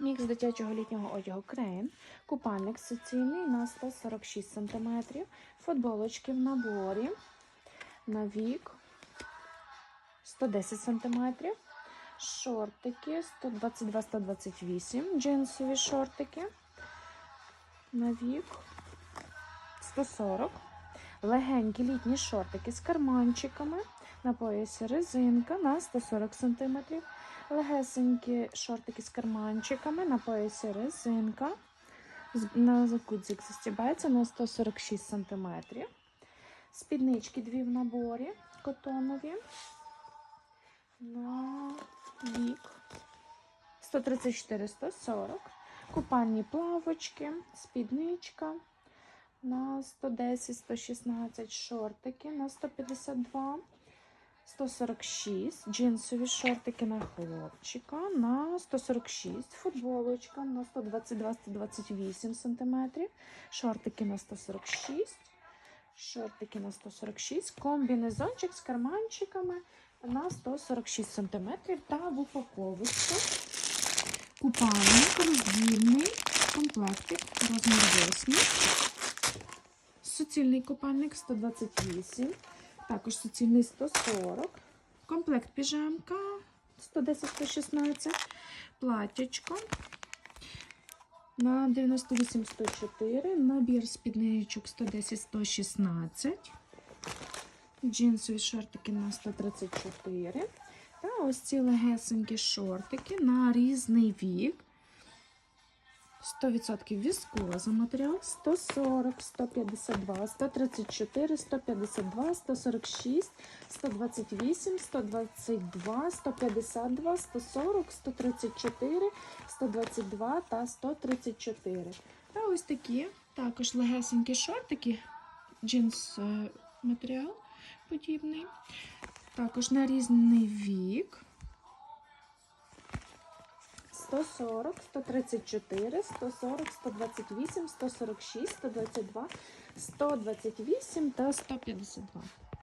Мікс дитячого літнього одягу Крейн. Купальник суцільний на 146 см. Футболочки в наборі на вік 110 см. Шортики 122-128, джинсові шортики на вік 140. Легенькі літні шортики з карманчиками. На поясі резинка на 140 см. Легесенькі шортики з карманчиками. На поясі резинка. На закудзик застібається на 146 см. Спіднички дві в наборі котонові. На вік 134-140. Купальні плавочки, спідничка на 110-116, шортики на 152, 146, джинсові шортики на хлопчика на 146, футболочка на 122-128 см, шортики на 146, шортики на 146, комбінезончик з карманчиками на 146 см та в упаковочку купальник роздільний комплектик розмір 8. Суцільний купальник 128, також суцільний 140. Комплект піжамка 110-116, платячко на 98-104, набір спідничок 110-116, джинсові шортики на 134. Та ось ці легесенькі шортики на різний вік. 100% віскоза матеріал 140, 152, 134, 152, 146, 128, 122, 152, 140, 134, 122 та 134. Та ось такі також легесенькі шортики, джинс е, матеріал подібний. Також на різний вік. 140, 134, 140, 128, 146, 122, 128 та 152.